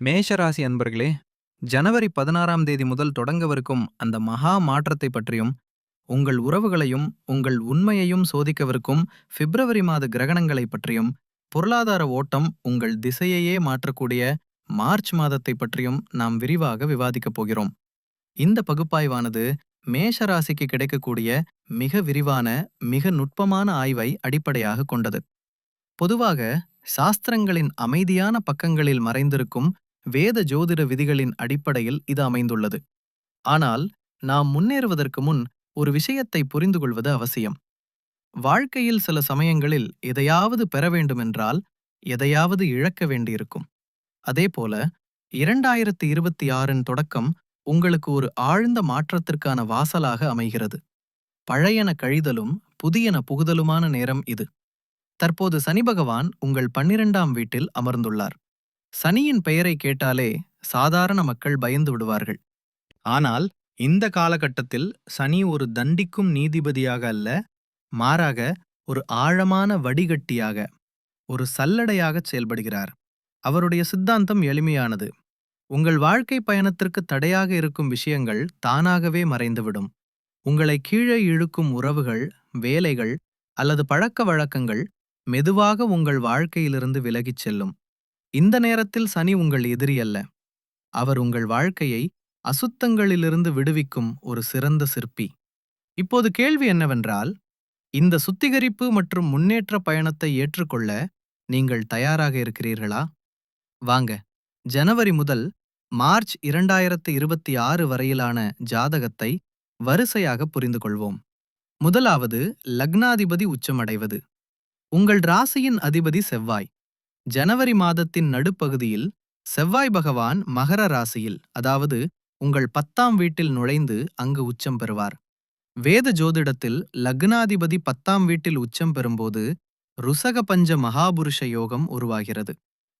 மேஷராசி அன்பர்களே ஜனவரி பதினாறாம் தேதி முதல் தொடங்கவிருக்கும் அந்த மகா மாற்றத்தை பற்றியும் உங்கள் உறவுகளையும் உங்கள் உண்மையையும் சோதிக்கவிருக்கும் பிப்ரவரி மாத கிரகணங்களை பற்றியும் பொருளாதார ஓட்டம் உங்கள் திசையையே மாற்றக்கூடிய மார்ச் மாதத்தை பற்றியும் நாம் விரிவாக விவாதிக்கப் போகிறோம். இந்த பகுப்பாய்வானது மேஷ ராசிக்கு கிடைக்கக்கூடிய மிக விரிவான மிக நுட்பமான ஆய்வை அடிப்படையாக கொண்டது. பொதுவாக சாஸ்திரங்களின் அமைதியான பக்கங்களில் மறைந்திருக்கும் வேத ஜோதிட விதிகளின் அடிப்படையில் இது அமைந்துள்ளது. ஆனால் நாம் முன்னேறுவதற்கு முன் ஒரு விஷயத்தை புரிந்து கொள்வது அவசியம். வாழ்க்கையில் சில சமயங்களில் எதையாவது பெற வேண்டுமென்றால் எதையாவது இழக்க வேண்டியிருக்கும். அதேபோல இரண்டாயிரத்தி இருபத்தி ஆறின் தொடக்கம் உங்களுக்கு ஒரு ஆழ்ந்த மாற்றத்திற்கான வாசலாக அமைகிறது. பழையன கழிதலும் புதியன புகுதலுமான நேரம் இது. தற்போது சனி பகவான் உங்கள் பன்னிரெண்டாம் வீட்டில் அமர்ந்துள்ளார். சனியின் பெயரை கேட்டாலே சாதாரண மக்கள் பயந்து விடுவார்கள். ஆனால் இந்த காலகட்டத்தில் சனி ஒரு தண்டிக்கும் நீதிபதியாக அல்ல மாறாக ஒரு ஆழமான வடிகட்டியாக ஒரு சல்லடையாகச் செயல்படுகிறார். அவருடைய சித்தாந்தம் எளிமையானது. உங்கள் வாழ்க்கை பயணத்திற்கு தடையாக இருக்கும் விஷயங்கள் தானாகவே மறைந்துவிடும். உங்களை கீழே இழுக்கும் உறவுகள் வேலைகள் அல்லது பழக்க வழக்கங்கள் மெதுவாக உங்கள் வாழ்க்கையிலிருந்து விலகிச் செல்லும். இந்த நேரத்தில் சனி உங்கள் எதிரி அல்ல. அவர் உங்கள் வாழ்க்கையை அசுத்தங்களிலிருந்து விடுவிக்கும் ஒரு சிறந்த சிற்பி. இப்போது கேள்வி என்னவென்றால் இந்த சுத்திகரிப்பு மற்றும் முன்னேற்ற பயணத்தை ஏற்றுக்கொள்ள நீங்கள் தயாராக இருக்கிறீர்களா? வாங்க ஜனவரி முதல் மார்ச் இரண்டாயிரத்து இருபத்தி ஆறு வரையிலான ஜாதகத்தை வரிசையாக புரிந்து கொள்வோம் முதலாவது லக்னாதிபதி உச்சமடைவது. உங்கள் ராசியின் அதிபதி செவ்வாய். ஜனவரி மாதத்தின் நடுப்பகுதியில் செவ்வாய் பகவான் மகர ராசியில் அதாவது உங்கள் பத்தாம் வீட்டில் நுழைந்து அங்கு உச்சம் பெறுவார். வேத ஜோதிடத்தில் லக்னாதிபதி பத்தாம் வீட்டில் உச்சம் பெறும்போது ருசக பஞ்ச மகாபுருஷ யோகம் உருவாகிறது.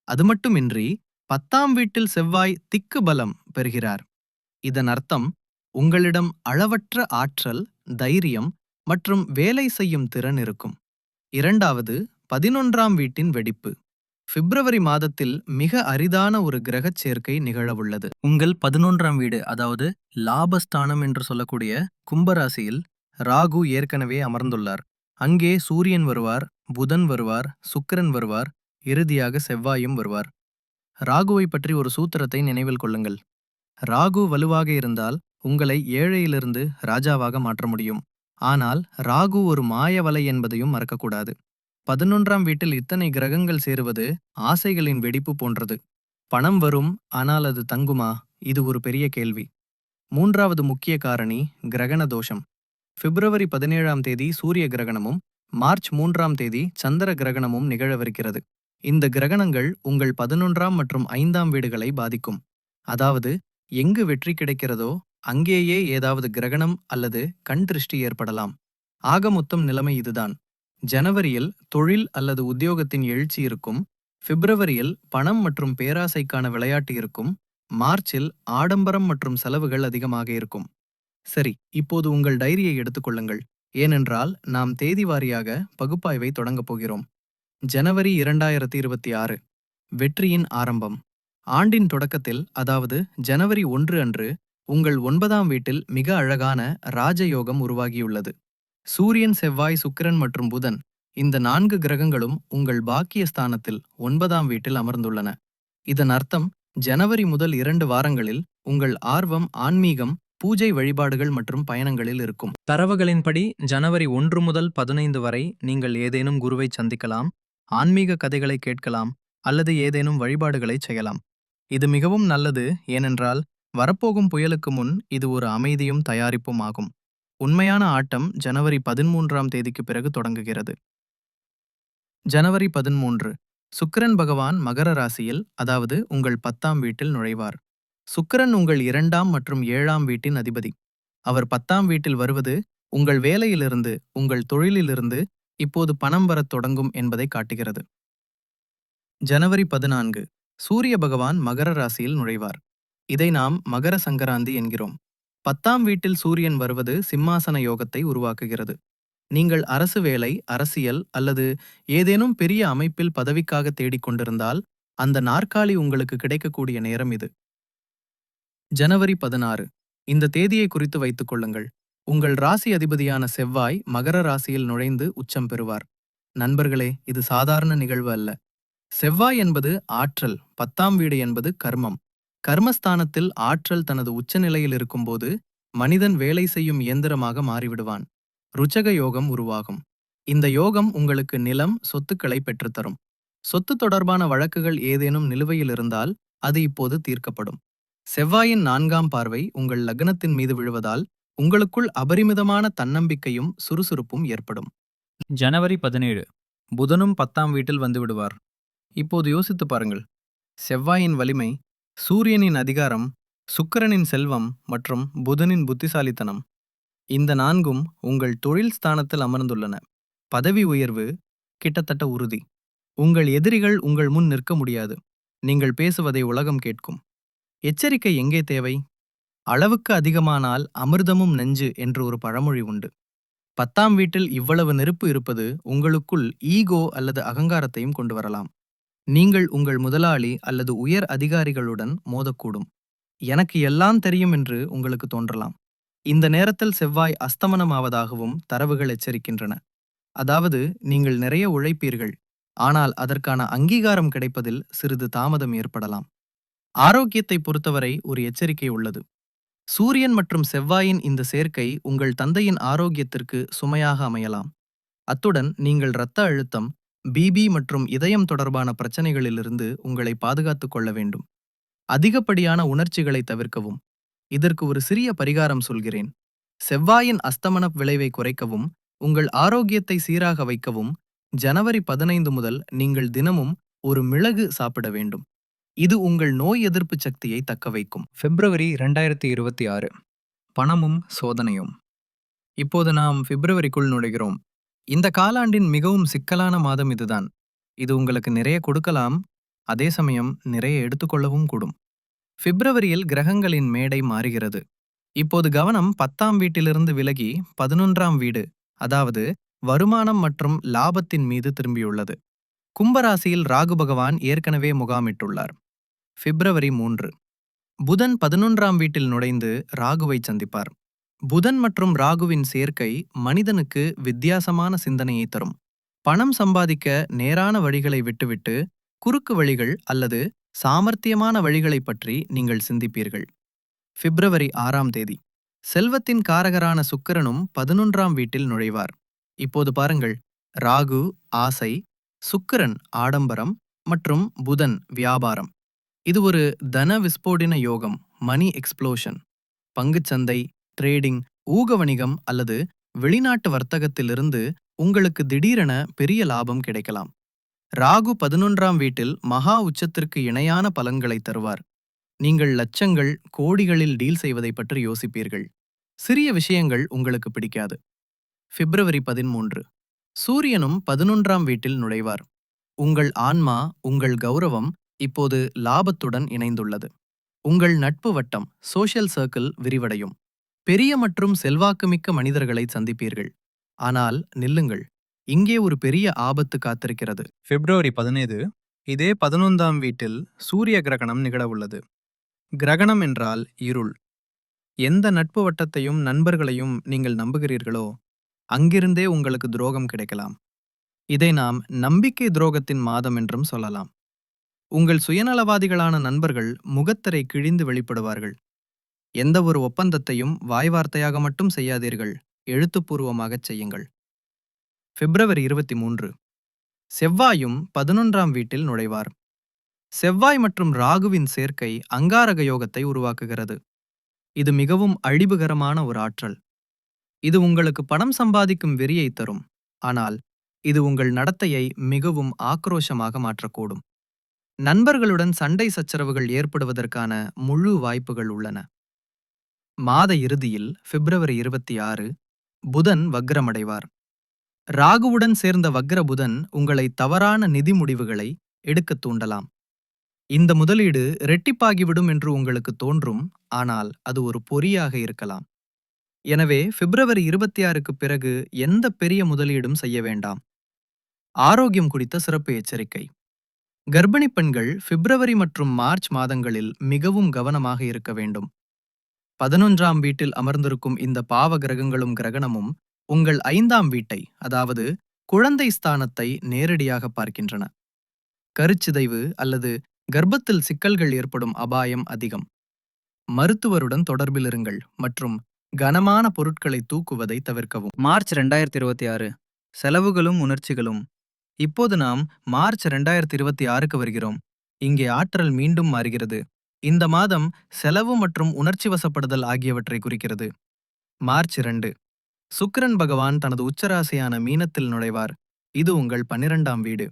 அது மட்டுமின்றி பத்தாம் வீட்டில் செவ்வாய் திக்கு பலம் பெறுகிறார். இதன் அர்த்தம் உங்களிடம் அளவற்ற ஆற்றல் தைரியம் மற்றும் வேலை செய்யும் திறன் இருக்கும். இரண்டாவது பதினொன்றாம் வீட்டின் வெடிப்பு. பிப்ரவரி மாதத்தில் மிக அரிதான ஒரு கிரகச் சேர்க்கை நிகழவுள்ளது. உங்கள் பதினொன்றாம் வீடு அதாவது லாபஸ்தானம் என்று சொல்லக்கூடிய கும்பராசியில் ராகு ஏற்கனவே அமர்ந்துள்ளார். அங்கே சூரியன் வருவார் புதன் வருவார் சுக்கிரன் வருவார் இறுதியாக செவ்வாயும் வருவார். ராகுவை பற்றி ஒரு சூத்திரத்தை நினைவில் கொள்ளுங்கள். ராகு வலுவாக இருந்தால் உங்களை ஏழையிலிருந்து ராஜாவாக மாற்ற முடியும். ஆனால் ராகு ஒரு மாயவலை என்பதையும் மறக்கக்கூடாது. பதினொன்றாம் வீட்டில் இத்தனை கிரகங்கள் சேருவது ஆசைகளின் வெடிப்பு போன்றது. பணம் வரும் ஆனால் அது தங்குமா? இது ஒரு பெரிய கேள்வி. மூன்றாவது முக்கிய காரணி கிரகண தோஷம். பிப்ரவரி பதினேழாம் தேதி சூரிய கிரகணமும் மார்ச் மூன்றாம் தேதி சந்திர கிரகணமும் நிகழவிருக்கிறது இந்த கிரகணங்கள் உங்கள் பதினொன்றாம் மற்றும் ஐந்தாம் வீடுகளை பாதிக்கும். அதாவது எங்கு வெற்றி கிடைக்கிறதோ அங்கேயே ஏதாவது கிரகணம் அல்லது கண் திருஷ்டி ஏற்படலாம். ஆக மொத்தம் நிலைமை இதுதான். ஜனவரியில் தொழில் அல்லது உத்தியோகத்தின் எழுச்சி இருக்கும் பிப்ரவரியில் பணம் மற்றும் பேராசைக்கான விளையாட்டு இருக்கும் மார்ச்சில் ஆடம்பரம் மற்றும் செலவுகள் அதிகமாக இருக்கும். சரி இப்போது உங்கள் டைரியை எடுத்துக்கொள்ளுங்கள் ஏனென்றால் நாம் தேதி வாரியாக பகுப்பாய்வை தொடங்கப் போகிறோம். ஜனவரி இரண்டாயிரத்தி இருபத்தி ஆறு வெற்றியின் ஆரம்பம். ஆண்டின் தொடக்கத்தில் அதாவது ஜனவரி ஒன்று அன்று உங்கள் ஒன்பதாம் வீட்டில் மிக அழகான ராஜயோகம் உருவாகியுள்ளது. சூரியன் செவ்வாய் சுக்கிரன் மற்றும் புதன் இந்த நான்கு கிரகங்களும் உங்கள் பாக்கிய ஸ்தானத்தில் ஒன்பதாம் வீட்டில் அமர்ந்துள்ளன. இதன் அர்த்தம் ஜனவரி முதல் இரண்டு வாரங்களில் உங்கள் ஆர்வம் ஆன்மீகம் பூஜை வழிபாடுகள் மற்றும் பயணங்களில் இருக்கும். தரவுகளின்படி ஜனவரி ஒன்று முதல் பதினைந்து வரை நீங்கள் ஏதேனும் குருவை சந்திக்கலாம் ஆன்மீக கதைகளை கேட்கலாம் அல்லது ஏதேனும் வழிபாடுகளை செய்யலாம். இது மிகவும் நல்லது ஏனென்றால் வரப்போகும் புயலுக்கு முன் இது ஒரு அமைதியும் தயாரிப்பும் ஆகும். உண்மையான ஆட்டம் ஜனவரி பதிமூன்றாம் தேதிக்கு பிறகு தொடங்குகிறது. ஜனவரி பதிமூன்று. சுக்கிரன் பகவான் மகர ராசியில் அதாவது உங்கள் பத்தாம் வீட்டில் நுழைவார். சுக்கிரன் உங்கள் இரண்டாம் மற்றும் ஏழாம் வீட்டின் அதிபதி. அவர் பத்தாம் வீட்டில் வருவது உங்கள் வேலையிலிருந்து உங்கள் தொழிலிலிருந்து இப்போது பணம் வரத் தொடங்கும் என்பதை காட்டுகிறது. ஜனவரி பதினான்கு. சூரிய பகவான் மகர ராசியில் நுழைவார். இதை நாம் மகர சங்கராந்தி என்கிறோம். பத்தாம் வீட்டில் சூரியன் வருவது சிம்மாசன யோகத்தை உருவாக்குகிறது. நீங்கள் அரசு வேலை அரசியல் அல்லது ஏதேனும் பெரிய அமைப்பில் பதவிக்காக தேடிக் கொண்டிருந்தால் அந்த நாற்காலி உங்களுக்கு கிடைக்கக்கூடிய நேரம் இது. ஜனவரி பதினாறு. இந்த தேதியை குறித்து வைத்துக் கொள்ளுங்கள். உங்கள் ராசி அதிபதியான செவ்வாய் மகர ராசியில் நுழைந்து உச்சம் பெறுவார். நண்பர்களே இது சாதாரண நிகழ்வு அல்ல. செவ்வாய் என்பது ஆற்றல் பத்தாம் வீடு என்பது கர்மம். கர்மஸ்தானத்தில் ஆற்றல் தனது உச்சநிலையில் இருக்கும்போது மனிதன் வேலை செய்யும் இயந்திரமாக மாறிவிடுவான். ருச்சக யோகம் உருவாகும். இந்த யோகம் உங்களுக்கு நிலம் சொத்துக்களை பெற்றுத்தரும். சொத்து தொடர்பான வழக்குகள் ஏதேனும் நிலுவையில் இருந்தால் அது இப்போது தீர்க்கப்படும். செவ்வாயின் நான்காம் பார்வை உங்கள் லக்னத்தின் மீது விழுவதால் உங்களுக்குள் அபரிமிதமான தன்னம்பிக்கையும் சுறுசுறுப்பும் ஏற்படும். ஜனவரி பதினேழு. புதனும் பத்தாம் வீட்டில் வந்துவிடுவார் இப்போது யோசித்துப் பாருங்கள். செவ்வாயின் வலிமை சூரியனின் அதிகாரம் சுக்கிரனின் செல்வம் மற்றும் புதனின் புத்திசாலித்தனம். இந்த நான்கும் உங்கள் தொழில் ஸ்தானத்தில் அமர்ந்துள்ளன. பதவி உயர்வு கிட்டத்தட்ட உறுதி. உங்கள் எதிரிகள் உங்கள் முன் நிற்க முடியாது. நீங்கள் பேசுவதை உலகம் கேட்கும். எச்சரிக்கை எங்கே தேவை? அளவுக்கு அதிகமானால் அமிர்தமும் நெஞ்சு என்று ஒரு பழமொழி உண்டு. பத்தாம் வீட்டில் இவ்வளவு நெருப்பு இருப்பது உங்களுக்குள் ஈகோ அல்லது அகங்காரத்தையும் கொண்டு வரலாம். நீங்கள் உங்கள் முதலாளி அல்லது உயர் அதிகாரிகளுடன் மோதக்கூடும். எனக்கு எல்லாம் தெரியும் என்று உங்களுக்கு தோன்றலாம். இந்த நேரத்தில் செவ்வாய் அஸ்தமனமாவதாகவும் தரவுகள் எச்சரிக்கின்றன. அதாவது நீங்கள் நிறைய உழைப்பீர்கள். ஆனால் அதற்கான அங்கீகாரம் கிடைப்பதில் சிறிது தாமதம் ஏற்படலாம். ஆரோக்கியத்தை பொறுத்தவரை ஒரு எச்சரிக்கை உள்ளது. சூரியன் மற்றும் செவ்வாயின் இந்த சேர்க்கை உங்கள் தந்தையின் ஆரோக்கியத்திற்கு சுமையாக அமையலாம். அத்துடன் நீங்கள் இரத்த அழுத்தம் பிபி மற்றும் இதயம் தொடர்பான பிரச்சனைகளிலிருந்து உங்களை பாதுகாத்துக் கொள்ள வேண்டும். அதிகப்படியான உணர்ச்சிகளை தவிர்க்கவும். இதற்கு ஒரு சிறிய பரிகாரம் சொல்கிறேன். செவ்வாயின் அஸ்தமன விளைவை குறைக்கவும் உங்கள் ஆரோக்கியத்தை சீராக வைக்கவும் ஜனவரி பதினைந்து முதல் நீங்கள் தினமும் ஒரு மிளகு சாப்பிட வேண்டும். இது உங்கள் நோய் எதிர்ப்பு சக்தியை தக்கவைக்கும் பிப்ரவரி ரெண்டாயிரத்தி இருபத்தி ஆறு. பணமும் சோதனையும். இப்போது நாம் பிப்ரவரிக்குள் நுழைகிறோம். இந்த காலாண்டின் மிகவும் சிக்கலான மாதம் இதுதான். இது உங்களுக்கு நிறைய கொடுக்கலாம் அதே சமயம் நிறைய எடுத்துக்கொள்ளவும் கூடும். பிப்ரவரியில் கிரகங்களின் மேடை மாறுகிறது. இப்போது கவனம் பத்தாம் வீட்டிலிருந்து விலகி பதினொன்றாம் வீடு அதாவது வருமானம் மற்றும் லாபத்தின் மீது திரும்பியுள்ளது. கும்பராசியில் ராகு பகவான் ஏற்கனவே முகாமிட்டுள்ளார். பிப்ரவரி மூன்று. புதன் பதினொன்றாம் வீட்டில் நுழைந்து ராகுவை சந்திப்பார். புதன் மற்றும் ராகுவின் சேர்க்கை மனிதனுக்கு வித்தியாசமான சிந்தனையை தரும். பணம் சம்பாதிக்க நேரான வழிகளை விட்டுவிட்டு குறுக்கு வழிகள் அல்லது சாமர்த்தியமான வழிகளைப் பற்றி நீங்கள் சிந்திப்பீர்கள். பிப்ரவரி ஆறாம் தேதி. செல்வத்தின் காரகரான சுக்கரனும் பதினொன்றாம் வீட்டில் நுழைவார். இப்போது பாருங்கள். ராகு ஆசை சுக்கரன் ஆடம்பரம் மற்றும் புதன் வியாபாரம். இது ஒரு தன விஸ்போடின யோகம் மணி எக்ஸ்ப்ளோஷன் பங்குச்சந்தை ட்ரேடிங் ஊக வணிகம் அல்லது வெளிநாட்டு வர்த்தகத்திலிருந்து உங்களுக்கு திடீரென பெரிய லாபம் கிடைக்கலாம். ராகு பதினொன்றாம் வீட்டில் மகா உச்சத்திற்கு இணையான பலன்களை தருவார். நீங்கள் லட்சங்கள் கோடிகளில் டீல் செய்வதை பற்றி யோசிப்பீர்கள். சிறிய விஷயங்கள் உங்களுக்கு பிடிக்காது. பிப்ரவரி பதிமூன்று. சூரியனும் பதினொன்றாம் வீட்டில் நுழைவார். உங்கள் ஆன்மா உங்கள் கௌரவம் இப்போது லாபத்துடன் இணைந்துள்ளது. உங்கள் நட்பு வட்டம் சோஷியல் சர்க்கிள் விரிவடையும். பெரிய மற்றும் செல்வாக்குமிக்க மனிதர்களை சந்திப்பீர்கள். ஆனால் நில்லுங்கள் இங்கே ஒரு பெரிய ஆபத்து காத்திருக்கிறது. பிப்ரவரி பதினேழு இதே பதினொன்றாம் வீட்டில் சூரிய கிரகணம் நிகழவுள்ளது. கிரகணம் என்றால் இருள். எந்த நட்பு வட்டத்தையும் நண்பர்களையும் நீங்கள் நம்புகிறீர்களோ அங்கிருந்தே உங்களுக்கு துரோகம் கிடைக்கலாம். இதை நாம் நம்பிக்கை துரோகத்தின் மாதம் என்றும் சொல்லலாம். உங்கள் சுயநலவாதிகளான நண்பர்கள் முகத்தரை கிழிந்து வெளிப்படுவார்கள். எந்த ஒரு ஒப்பந்தத்தையும் வாய்வார்த்தையாக மட்டும் செய்யாதீர்கள். எழுத்துப்பூர்வமாகச் செய்யுங்கள். பிப்ரவரி இருபத்தி மூன்று செவ்வாயும் பதினொன்றாம் வீட்டில் நுழைவார். செவ்வாய் மற்றும் ராகுவின் சேர்க்கை அங்காரக யோகத்தை உருவாக்குகிறது. இது மிகவும் அழிவுகரமான ஒரு ஆற்றல். இது உங்களுக்கு பணம் சம்பாதிக்கும் வெறியை தரும். ஆனால் இது உங்கள் நடத்தையை மிகவும் ஆக்ரோஷமாக மாற்றக்கூடும். நண்பர்களுடன் சண்டை சச்சரவுகள் ஏற்படுவதற்கான முழு வாய்ப்புகள் உள்ளன. மாத இறுதியில் பிப்ரவரி இருபத்தி ஆறு புதன் வக்ரமடைவார். ராகுவுடன் சேர்ந்த வக்ர புதன் உங்களை தவறான நிதி முடிவுகளை எடுக்கத் தூண்டலாம். இந்த முதலீடு ரெட்டிப்பாகிவிடும் என்று உங்களுக்கு தோன்றும் ஆனால் அது ஒரு பொறியாக இருக்கலாம். எனவே பிப்ரவரி இருபத்தி ஆறுக்கு பிறகு எந்த பெரிய முதலீடும் செய்ய வேண்டாம். ஆரோக்கியம் குறித்த சிறப்பு எச்சரிக்கை. கர்ப்பிணி பெண்கள் பிப்ரவரி மற்றும் மார்ச் மாதங்களில் மிகவும் கவனமாக இருக்க வேண்டும். பதினொன்றாம் வீட்டில் அமர்ந்திருக்கும் இந்த பாவ கிரகங்களும் கிரகணமும் உங்கள் ஐந்தாம் வீட்டை அதாவது குழந்தை ஸ்தானத்தை நேரடியாக பார்க்கின்றன. கருச்சிதைவு அல்லது கர்ப்பத்தில் சிக்கல்கள் ஏற்படும் அபாயம் அதிகம். மருத்துவருடன் தொடர்பில் இருங்கள் மற்றும் கனமான பொருட்களை தூக்குவதை தவிர்க்கவும். மார்ச் ரெண்டாயிரத்தி இருபத்தி ஆறு செலவுகளும் உணர்ச்சிகளும். இப்போது நாம் மார்ச் ரெண்டாயிரத்தி இருபத்தி ஆறுக்கு வருகிறோம். இங்கே ஆற்றல் மீண்டும் மாறுகிறது. இந்த மாதம் செலவு மற்றும் உணர்ச்சி வசப்படுதல் ஆகியவற்றை குறிக்கிறது. மார்ச் இரண்டு. சுக்கிரன் பகவான் தனது உச்சராசியான மீனத்தில் நுழைவார். இது உங்கள் பன்னிரண்டாம் வீடு.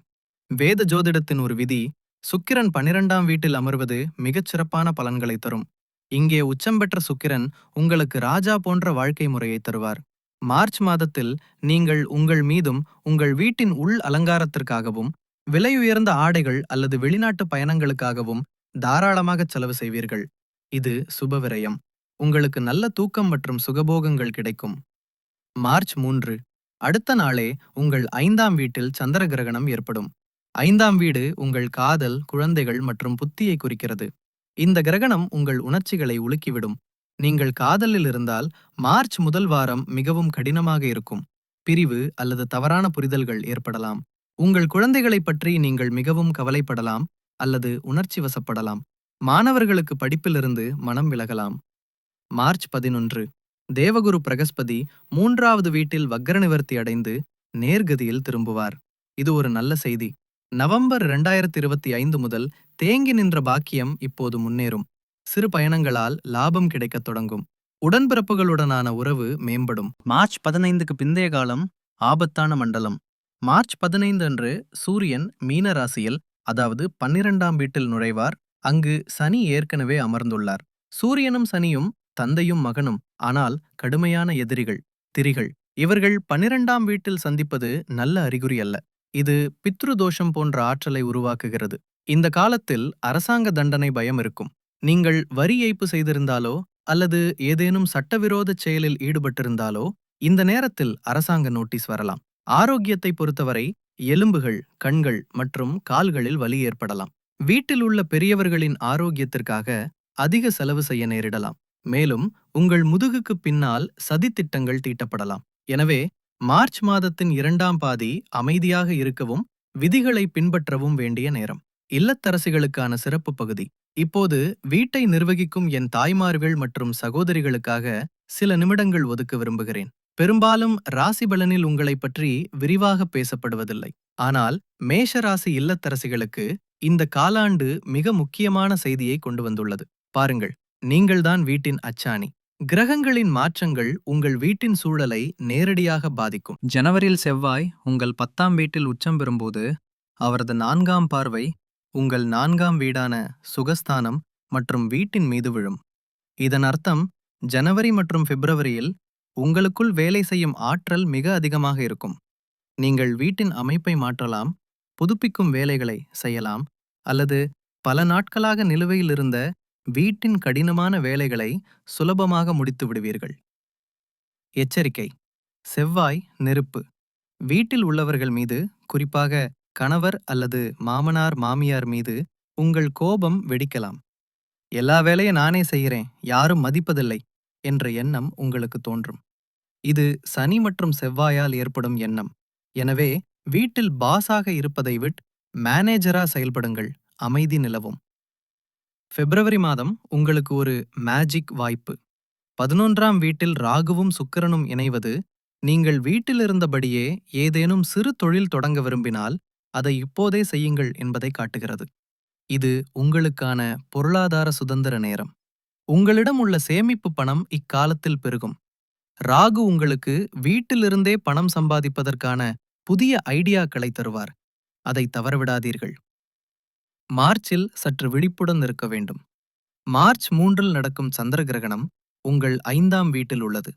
வேத ஜோதிடத்தின் ஒரு விதி சுக்கிரன் பன்னிரண்டாம் வீட்டில் அமர்வது மிகச் சிறப்பான பலன்களை தரும். இங்கே உச்சம் பெற்ற சுக்கிரன் உங்களுக்கு ராஜா போன்ற வாழ்க்கை முறையை தருவார். மார்ச் மாதத்தில் நீங்கள் உங்கள் மீதும் உங்கள் வீட்டின் உள் அலங்காரத்திற்காகவும் விலையுயர்ந்த ஆடைகள் அல்லது வெளிநாட்டு பயணங்களுக்காகவும் தாராளமாக செலவு செய்வீர்கள். இது சுபவிரயம் உங்களுக்கு நல்ல தூக்கம் மற்றும் சுகபோகங்கள் கிடைக்கும். மார்ச் மூன்று. அடுத்த நாளே உங்கள் ஐந்தாம் வீட்டில் சந்திர கிரகணம் ஏற்படும். ஐந்தாம் வீடு உங்கள் காதல் குழந்தைகள் மற்றும் புத்தியை குறிக்கிறது. இந்த கிரகணம் உங்கள் உணர்ச்சிகளை உலுக்கிவிடும். நீங்கள் காதலில் இருந்தால் மார்ச் முதல் வாரம் மிகவும் கடினமாக இருக்கும். பிரிவு அல்லது தவறான புரிதல்கள் ஏற்படலாம். உங்கள் குழந்தைகளைப் பற்றி நீங்கள் மிகவும் கவலைப்படலாம். அல்லது உணர்ச்சி வசப்படலாம். மாணவர்களுக்கு படிப்பிலிருந்து மனம் விலகலாம். மார்ச் பதினொன்று. தேவகுரு பிரகஸ்பதி மூன்றாவது வீட்டில் வக்கர நிவர்த்தி அடைந்து நேர்கதியில் திரும்புவார். இது ஒரு நல்ல செய்தி. நவம்பர் இரண்டாயிரத்தி இருபத்தி ஐந்து முதல் தேங்கி நின்ற பாக்கியம் இப்போது முன்னேறும். சிறு பயணங்களால் லாபம் கிடைக்கத் தொடங்கும். உடன்பிறப்புகளுடனான உறவு மேம்படும். மார்ச் பதினைந்துக்கு பிந்தைய காலம் ஆபத்தான மண்டலம். மார்ச் பதினைந்து அன்று சூரியன் மீன ராசியில் அதாவது பன்னிரண்டாம் வீட்டில் நுழைவார். அங்கு சனி ஏற்கனவே அமர்ந்துள்ளார். சூரியனும் சனியும் தந்தையும் மகனும் ஆனால் கடுமையான எதிரிகள் திரிகள். இவர்கள் பன்னிரண்டாம் வீட்டில் சந்திப்பது நல்ல அறிகுறி அல்ல. இது பித்ரு தோஷம் போன்ற ஆற்றலை உருவாக்குகிறது. இந்த காலத்தில் அரசாங்க தண்டனை பயம் இருக்கும். நீங்கள் வரி ஏய்ப்பு செய்திருந்தாலோ அல்லது ஏதேனும் சட்டவிரோத செயலில் ஈடுபட்டிருந்தாலோ இந்த நேரத்தில் அரசாங்க நோட்டீஸ் வரலாம். ஆரோக்கியத்தை பொறுத்தவரை எலும்புகள் கண்கள் மற்றும் கால்களில் வலி ஏற்படலாம். வீட்டில் உள்ள பெரியவர்களின் ஆரோக்கியத்திற்காக அதிக செலவு செய்ய நேரிடலாம். மேலும் உங்கள் முதுகுக்கு பின்னால் சதித்திட்டங்கள் தீட்டப்படலாம். எனவே மார்ச் மாதத்தின் இரண்டாம் பாதி அமைதியாக இருக்கவும் விதிகளை பின்பற்றவும் வேண்டிய நேரம். இல்லத்தரசிகளுக்கான சிறப்பு பகுதி. இப்போது வீட்டை நிர்வகிக்கும் என் தாய்மார்கள் மற்றும் சகோதரிகளுக்காக சில நிமிடங்கள் ஒதுக்க விரும்புகிறேன். பெரும்பாலும் ராசி பலனில் உங்களைப் பற்றி விரிவாக பேசப்படுவதில்லை. ஆனால் மேஷ ராசி இல்லத்தரசிகளுக்கு இந்த காலாண்டு மிக முக்கியமான செய்தியை கொண்டு வந்துள்ளது. பாருங்கள் நீங்கள்தான் வீட்டின் அச்சாணி. கிரகங்களின் மாற்றங்கள் உங்கள் வீட்டின் சூழலை நேரடியாக பாதிக்கும். ஜனவரியில் செவ்வாய் உங்கள் பத்தாம் வீட்டில் உச்சம் பெறும்போது அவரது நான்காம் பார்வை உங்கள் நான்காம் வீடான சுகஸ்தானம் மற்றும் வீட்டின் மீது விழும். இதன் அர்த்தம் ஜனவரி மற்றும் பிப்ரவரியில் உங்களுக்குள் வேலை செய்யும் ஆற்றல் மிக அதிகமாக இருக்கும். நீங்கள் வீட்டின் அமைப்பை மாற்றலாம் புதுப்பிக்கும் வேலைகளை செய்யலாம் அல்லது பல நாட்களாக நிலுவையில் இருந்த வீட்டின் கடினமான வேலைகளை சுலபமாக முடித்து விடுவீர்கள். எச்சரிக்கை. செவ்வாய் நெருப்பு. வீட்டில் உள்ளவர்கள் மீது குறிப்பாக கணவர் அல்லது மாமனார் மாமியார் மீது உங்கள் கோபம் வெடிக்கலாம். எல்லா வேலையை நானே செய்கிறேன் யாரும் மதிப்பதில்லை. என்ற எண்ணம் உங்களுக்கு தோன்றும். இது சனி மற்றும் செவ்வாயால் ஏற்படும் எண்ணம். எனவே வீட்டில் பாஸாக இருப்பதை விட் மேனேஜரா செயல்படுங்கள். அமைதி நிலவும். பிப்ரவரி மாதம் உங்களுக்கு ஒரு மேஜிக் வாய்ப்பு. பதினொன்றாம் வீட்டில் ராகுவும் சுக்கிரனும் இணைவது நீங்கள் வீட்டிலிருந்தபடியே ஏதேனும் சிறு தொழில் தொடங்க விரும்பினால் அதை இப்போதே செய்யுங்கள் என்பதை காட்டுகிறது. இது உங்களுக்கான பொருளாதார சுதந்திர நேரம். உங்களிடம் உள்ள சேமிப்பு பணம் இக்காலத்தில் பெருகும். ராகு உங்களுக்கு வீட்டிலிருந்தே பணம் சம்பாதிப்பதற்கான புதிய ஐடியாக்களை தருவார். அதை தவறவிடாதீர்கள். மார்ச்சில் சற்று விழிப்புடன் இருக்க வேண்டும். மார்ச் மூன்றில் நடக்கும் சந்திர கிரகணம் உங்கள் ஐந்தாம் வீட்டில் உள்ளது.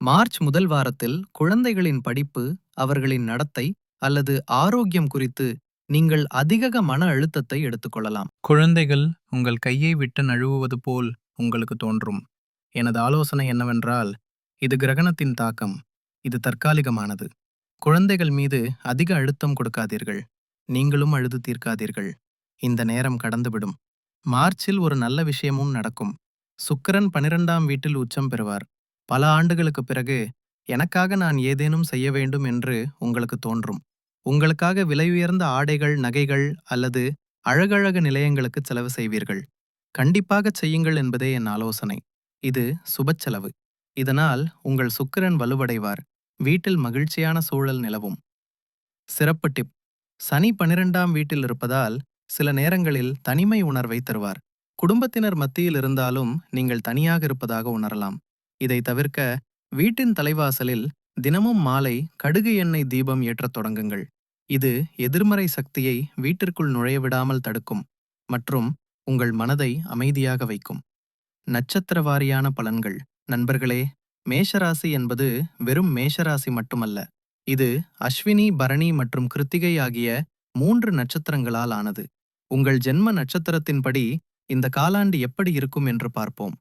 மார்ச் முதல் வாரத்தில் குழந்தைகளின் படிப்பு அவர்களின் நடத்தை அல்லது ஆரோக்கியம் குறித்து நீங்கள் அதிக மன அழுத்தத்தை எடுத்துக்கொள்ளலாம் குழந்தைகள் உங்கள் கையை விட்டு நழுவுவது போல் உங்களுக்கு தோன்றும். எனது ஆலோசனை என்னவென்றால் இது கிரகணத்தின் தாக்கம். இது தற்காலிகமானது. குழந்தைகள் மீது அதிக அழுத்தம் கொடுக்காதீர்கள். நீங்களும் அழுது தீர்க்காதீர்கள். இந்த நேரம் கடந்துவிடும். மார்ச்சில் ஒரு நல்ல விஷயமும் நடக்கும். சுக்கரன் பனிரெண்டாம் வீட்டில் உச்சம் பெறுவார். பல ஆண்டுகளுக்குப் பிறகு எனக்காக நான் ஏதேனும் செய்ய வேண்டும் என்று உங்களுக்கு தோன்றும். உங்களுக்காக விலையுயர்ந்த ஆடைகள் நகைகள் அல்லது அழகழகு நிலையங்களுக்கு செலவு செய்வீர்கள். கண்டிப்பாகச் செய்யுங்கள் என்பதே என் ஆலோசனை. இது சுபச்செலவு இதனால் உங்கள் சுக்கிரன் வலுவடைவார். வீட்டில் மகிழ்ச்சியான சூழல் நிலவும். சிறப்பு டிப். சனி பனிரெண்டாம் வீட்டில் இருப்பதால் சில நேரங்களில் தனிமை உணர்வை தருவார். குடும்பத்தினர் மத்தியில் இருந்தாலும் நீங்கள் தனியாக இருப்பதாக உணரலாம். இதை தவிர்க்க வீட்டின் தலைவாசலில் தினமும் மாலை கடுகு எண்ணெய் தீபம் ஏற்றத் தொடங்குங்கள். இது எதிர்மறை சக்தியை வீட்டிற்குள் நுழைய விடாமல் தடுக்கும். மற்றும் உங்கள் மனதை அமைதியாக வைக்கும். நட்சத்திர வாரியான பலன்கள். நண்பர்களே மேஷராசி என்பது வெறும் மேஷராசி மட்டுமல்ல. இது அஸ்வினி பரணி மற்றும் கிருத்திகை ஆகிய மூன்று நட்சத்திரங்களால் ஆனது. உங்கள் ஜென்ம நட்சத்திரத்தின்படி இந்த காலாண்டு எப்படி இருக்கும் என்று பார்ப்போம்.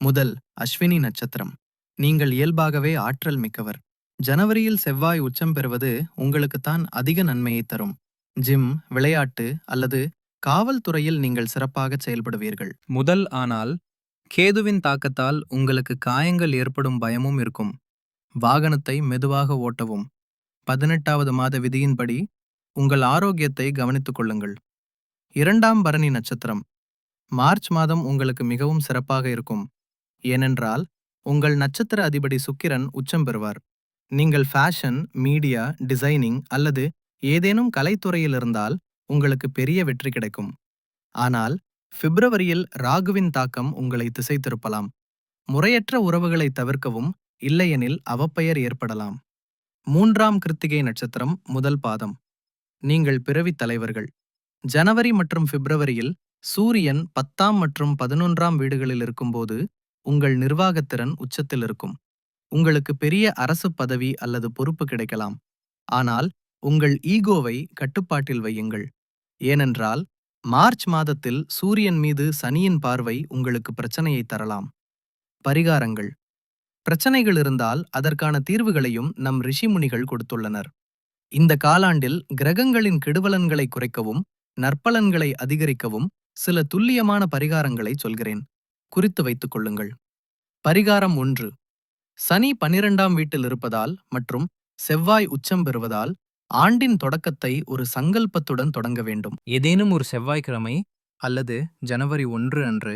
முதல் அஸ்வினி நட்சத்திரம். நீங்கள் இயல்பாகவே ஆற்றல் மிக்கவர். ஜனவரியில் செவ்வாய் உச்சம் பெறுவது உங்களுக்குத்தான் அதிக நன்மையை தரும். ஜிம் விளையாட்டு அல்லது காவல்துறையில் நீங்கள் சிறப்பாக செயல்படுவீர்கள். முதல் ஆனால் கேதுவின் தாக்கத்தால் உங்களுக்கு காயங்கள் ஏற்படும் பயமும் இருக்கும். வாகனத்தை மெதுவாக ஓட்டவும். பதினெட்டாவது மாத விதியின்படி உங்கள் ஆரோக்கியத்தை கவனித்துக் கொள்ளுங்கள். இரண்டாம் பரணி நட்சத்திரம். மார்ச் மாதம் உங்களுக்கு மிகவும் சிறப்பாக இருக்கும். ஏனென்றால் உங்கள் நட்சத்திர அதிபதி சுக்கிரன் உச்சம் பெறுவார். நீங்கள் ஃபேஷன் மீடியா டிசைனிங் அல்லது ஏதேனும் கலைத்துறையில் இருந்தால் உங்களுக்கு பெரிய வெற்றி கிடைக்கும். ஆனால் பிப்ரவரியில் ராகுவின் தாக்கம் உங்களை திசை திருப்பலாம் முறையற்ற உறவுகளை தவிர்க்கவும் இல்லையெனில் அவப்பெயர் ஏற்படலாம். மூன்றாம் கிருத்திகை நட்சத்திரம் முதல் பாதம். நீங்கள் பிறவித் தலைவர்கள். ஜனவரி மற்றும் பிப்ரவரியில் சூரியன் பத்தாம் மற்றும் பதினொன்றாம் வீடுகளில் இருக்கும்போது உங்கள் நிர்வாகத்திறன் உச்சத்தில் இருக்கும். உங்களுக்கு பெரிய அரசு பதவி அல்லது பொறுப்பு கிடைக்கலாம். ஆனால் உங்கள் ஈகோவை கட்டுப்பாட்டில் வையுங்கள். ஏனென்றால் மார்ச் மாதத்தில் சூரியன் மீது சனியின் பார்வை உங்களுக்கு பிரச்சனையை தரலாம். பரிகாரங்கள். பிரச்சனைகள் இருந்தால் அதற்கான தீர்வுகளையும் நம் ரிஷிமுனிகள் கொடுத்துள்ளனர். இந்த காலாண்டில் கிரகங்களின் கெடுவலன்களை குறைக்கவும் நற்பலன்களை அதிகரிக்கவும் சில துல்லியமான பரிகாரங்களை சொல்கிறேன். குறித்து வைத்துக் கொள்ளுங்கள். பரிகாரம் ஒன்று. சனி பனிரெண்டாம் வீட்டில் இருப்பதால் மற்றும் செவ்வாய் உச்சம் பெறுவதால் ஆண்டின் தொடக்கத்தை ஒரு சங்கல்பத்துடன் தொடங்க வேண்டும். ஏதேனும் ஒரு செவ்வாய்க்கிழமை அல்லது ஜனவரி ஒன்று அன்று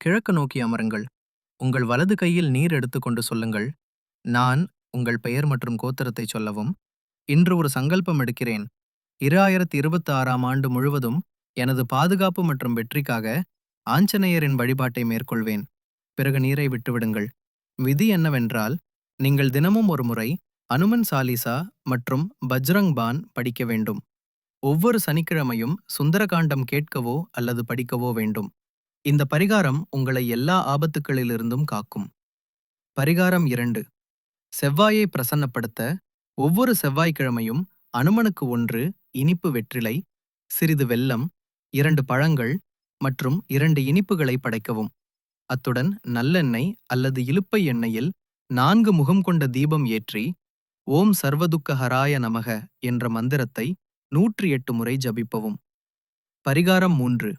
கிழக்கு நோக்கி அமருங்கள். உங்கள் வலது கையில் நீர் எடுத்துக்கொண்டு சொல்லுங்கள். நான் உங்கள் பெயர் மற்றும் கோத்திரத்தை சொல்லவும் இன்று ஒரு சங்கல்பம் எடுக்கிறேன். இராயிரத்தி இருபத்தி ஆறாம் ஆண்டு முழுவதும் எனது பாதுகாப்பு மற்றும் வெற்றிக்காக ஆஞ்சநேயரின் வழிபாட்டை மேற்கொள்வேன். பிறகு நீரை விட்டுவிடுங்கள். விதி என்னவென்றால் நீங்கள் தினமும் ஒரு முறை அனுமன் சாலிசா மற்றும் பஜ்ரங் பான் படிக்க வேண்டும். ஒவ்வொரு சனிக்கிழமையும் சுந்தரகாண்டம் கேட்கவோ அல்லது படிக்கவோ வேண்டும். இந்த பரிகாரம் உங்களை எல்லா ஆபத்துக்களிலிருந்தும் காக்கும். பரிகாரம் இரண்டு. செவ்வாயை பிரசன்னப்படுத்த ஒவ்வொரு செவ்வாய்க்கிழமையும் அனுமனுக்கு ஒன்று இனிப்பு வெற்றிலை சிறிது வெல்லம் இரண்டு பழங்கள் மற்றும் இரண்டு இனிப்புகளை படைக்கவும். அத்துடன் நல்லெண்ணெய் அல்லது இலுப்பை எண்ணெயில் நான்கு முகம் கொண்ட தீபம் ஏற்றி ஓம் சர்வதுக்க ஹராய நமக என்ற மந்திரத்தை நூற்றி எட்டு முறை ஜபிப்பவும். பரிகாரம் மூன்று.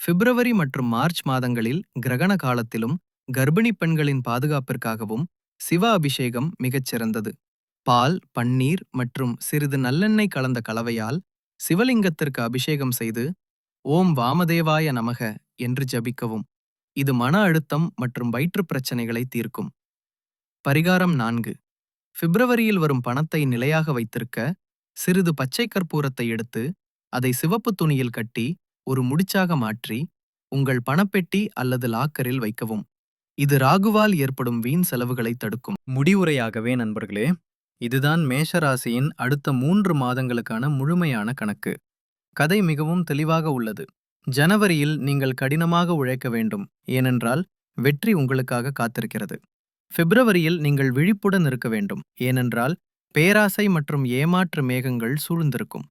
பிப்ரவரி மற்றும் மார்ச் மாதங்களில் கிரகண காலத்திலும் கர்ப்பிணி பெண்களின் பாதுகாப்பிற்காகவும் சிவ அபிஷேகம் மிகச் சிறந்தது. பால் பன்னீர் மற்றும் சிறிது நல்லெண்ணெய் கலந்த கலவையால் சிவலிங்கத்திற்கு அபிஷேகம் செய்து ஓம் வாமதேவாய நமக என்று ஜபிக்கவும். இது மன அழுத்தம் மற்றும் வயிற்றுப் பிரச்சனைகளை தீர்க்கும். பரிகாரம் நான்கு. பிப்ரவரியில் வரும் பணத்தை நிலையாக வைத்திருக்க சிறிது பச்சை கற்பூரத்தை எடுத்து அதை சிவப்பு துணியில் கட்டி ஒரு முடிச்சாக மாற்றி உங்கள் பணப்பெட்டி அல்லது லாக்கரில் வைக்கவும். இது ராகுவால் ஏற்படும் வீண் செலவுகளை தடுக்கும். முடிவுரையாகவே நண்பர்களே இதுதான் மேஷராசியின் அடுத்த மூன்று மாதங்களுக்கான முழுமையான கணக்கு. கதை மிகவும் தெளிவாக உள்ளது. ஜனவரியில் நீங்கள் கடினமாக உழைக்க வேண்டும். ஏனென்றால் வெற்றி உங்களுக்காக காத்திருக்கிறது. பிப்ரவரியில் நீங்கள் விழிப்புடன் இருக்க வேண்டும். ஏனென்றால் பேராசை மற்றும் ஏமாற்று மேகங்கள் சூழ்ந்திருக்கும்.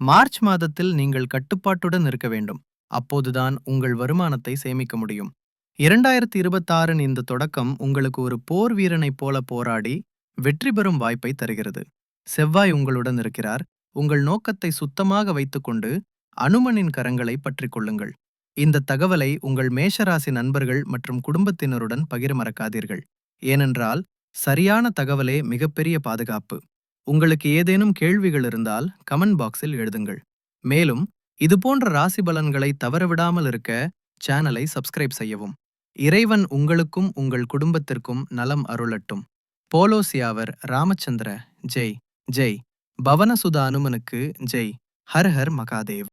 மார்ச் மாதத்தில் நீங்கள் கட்டுப்பாட்டுடன் இருக்க வேண்டும். அப்போதுதான் உங்கள் வருமானத்தை சேமிக்க முடியும். இரண்டாயிரத்தி இருபத்தாறின் இந்த தொடக்கம் உங்களுக்கு ஒரு போர் வீரனைப் போல போராடி வெற்றி பெறும் வாய்ப்பை தருகிறது. செவ்வாய் உங்களுடன் இருக்கிறார். உங்கள் நோக்கத்தை சுத்தமாக வைத்துக்கொண்டு அனுமனின் கரங்களை பற்றிக் கொள்ளுங்கள். இந்த தகவலை உங்கள் மேஷராசி நண்பர்கள் மற்றும் குடும்பத்தினருடன் பகிர மறக்காதீர்கள். ஏனென்றால் சரியான தகவலே மிகப்பெரிய பாதுகாப்பு. உங்களுக்கு ஏதேனும் கேள்விகள் இருந்தால் கமெண்ட் பாக்ஸில் எழுதுங்கள். மேலும் இதுபோன்ற ராசி பலன்களை தவறவிடாமல் இருக்க சேனலை சப்ஸ்கிரைப் செய்யவும். இறைவன் உங்களுக்கும் உங்கள் குடும்பத்திற்கும் நலம் அருளட்டும். போலோசியாவர் ராமச்சந்திர ஜெய் ஜெய். பவனசுத அனுமனுக்கு ஜெய். Her her Mahadev.